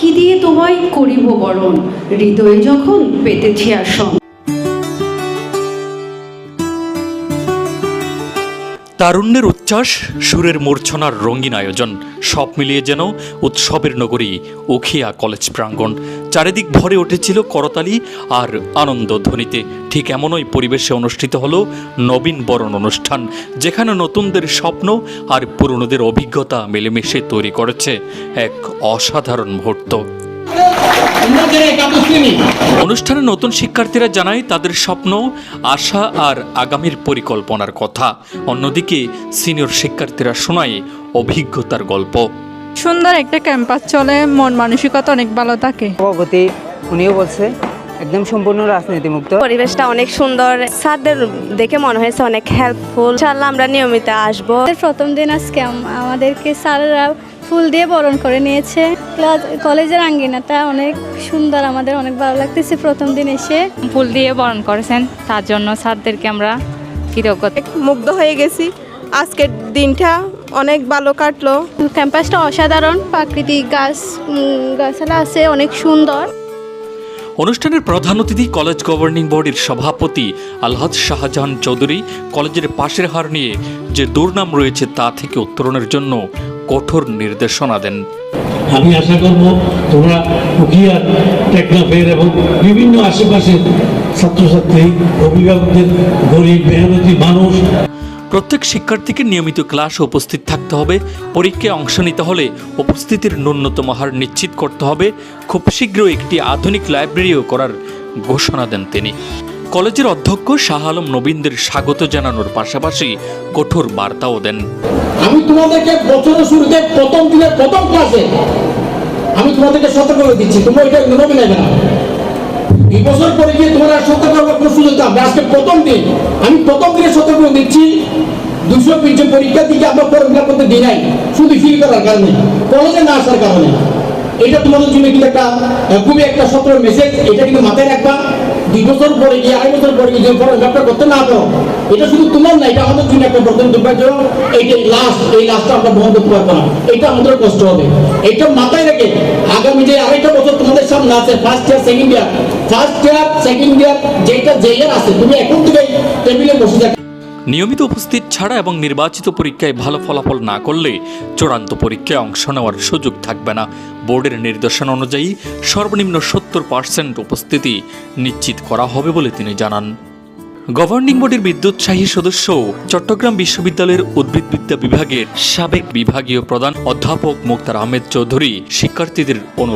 কি দিয়ে তোমায় করিব বরণ। হৃদয়ে যখন পেতেছি আসন তারুণ্যের উচ্ছ্বাস, সুরের মূর্ছনার রঙিন আয়োজন, সব মিলিয়ে যেন উৎসবের নগরী উখিয়া কলেজ প্রাঙ্গণ। চারিদিক ভরে উঠেছিল করতালি আর আনন্দ ধ্বনিতে ঠিক এমনই পরিবেশে অনুষ্ঠিত হল নবীন বরণ অনুষ্ঠান, যেখানে নতুনদের স্বপ্ন আর পুরনোদের অভিজ্ঞতা মিলেমিশে তৈরি করেছে এক অসাধারণ মুহূর্ত। অনুষ্ঠানে নতুন শিক্ষার্থীরা জানায় তাদের স্বপ্ন আশা আর আগামীর পরিকল্পনার কথা। অন্যদিকে সিনিয়র শিক্ষার্থীরা শোনায় অভিজ্ঞতার গল্প। সুন্দর একটা ক্যাম্পাস চলে মন মানসিকতা অনেক ভালো থাকে। সভাপতি উনিও বলছে একদম সম্পূর্ণ রাজনীতিমুক্ত। পরিবেশটা অনেক সুন্দর। স্যারদের দেখে মনে হয়েছে অনেক হেল্পফুল ইনশাআল্লাহ আমরা নিয়মিত আসব। প্রথম দিন আজকে আমাদেরকে স্যারেরা ফুল দিয়ে বরণ করে নিয়েছে। ক্লাস কলেজের আঙ্গিনাটা অনেক সুন্দর আমাদের অনেক ভালো লাগতেছে প্রথম দিন এসে। ফুল দিয়ে বরণ করেছেন তার জন্য স্যারদেরকে আমরা কৃতজ্ঞ। মুগ্ধ হয়ে গেছি। আজকের দিনটা অনেক ভালো কাটলো। ক্যাম্পাসটা অসাধারণ প্রাকৃতিক গাছ উম, গাছালা আছে অনেক সুন্দর। অনুষ্ঠানের প্রধান অতিথি কলেজ গভর্নিং বডির সভাপতি আলহাজ শাহজাহান চৌধুরী কলেজের পাশের হার নিয়ে যে দুর্নাম রয়েছে তা থেকে উত্তরণের জন্য কঠোর নির্দেশনা দেন। আমি আশা করব তোমরা উকিয়ার টেকনাফের এবং বিভিন্ন আশেপাশের ছাত্রছাত্রী, অভিভাবকদের গরিব, মেহনতি মানুষ প্রত্যেক শিক্ষার্থীকে নিয়মিত ক্লাসে উপস্থিত থাকতে হবে। পরীক্ষায় অংশ নিতে হলে উপস্থিতির ন্যূনতম হার নিশ্চিত করতে হবে। খুব শীঘ্র একটি আধুনিক লাইব্রেরিও করার ঘোষণা দেন তিনি। কলেজের অধ্যক্ষ শাহ আলম নবীনদের স্বাগত জানানোর পাশাপাশি কঠোর বার্তাও দেন। আমি তোমাদেরকে বছরের শুরুতে প্রথম দিনের প্রথম ক্লাসে আমি তোমাদেরকে সতর্ক করে দিচ্ছি। তোমরা এটা নবী না। এই বছর পরে গিয়ে তোমরা সতর্ক আজকে প্রথম দিন, আমি প্রথম দিনে সতর্ক দিচ্ছি, দুশো তিনশো পরীক্ষা দিকে আমরা ফর্ম করতে দিই নাই, শুধু ফিল করার কারণে কলেজে না আসার কারণে। এটা তোমাদের জন্য কিন্তু একটা খুবই একটা সতর্ক মেসেজ এটা কিন্তু মাথায় রাখবা, দুই বছর পরে গিয়ে, আড়াই বছর পরে গিয়ে ফর্ম করতে না পারো, এটা শুধু তোমার না, এটা আমাদের জন্য একটা বর্তমান দুর্ভাগ্য এইটাই লাস্ট এই লাস্টটা আমরা বহন করতে পারব না, এটা আমাদের কষ্ট হবে। এটা মাথায় রেখে, আগামী যে আড়াইটা বছর সামনে আছে first year second year first year second year যেটা যে ইয়ার আছে, তুমি এখন থেকে টেবিলে বসে থাকো। নিয়মিত উপস্থিত ছাড়া এবং নির্বাচিত পরীক্ষায় ভালো ফলাফল না করলে চূড়ান্ত পরীক্ষায় অংশ নেওয়ার সুযোগ থাকবে না। বোর্ডের নির্দেশনা অনুযায়ী সর্বনিম্ন সত্তর পার্সেন্ট উপস্থিতি নিশ্চিত করা হবে বলে তিনি জানান। গভর্নিং বডির বিদ্যুৎসাহী সদস্য চট্টগ্রাম বিশ্ববিদ্যালয়ের উদ্ভিদবিদ্যা বিভাগের সাবেক বিভাগীয় প্রধান অধ্যাপক মুক্তার আহমেদ চৌধুরী শিক্ষার্থীদের অনু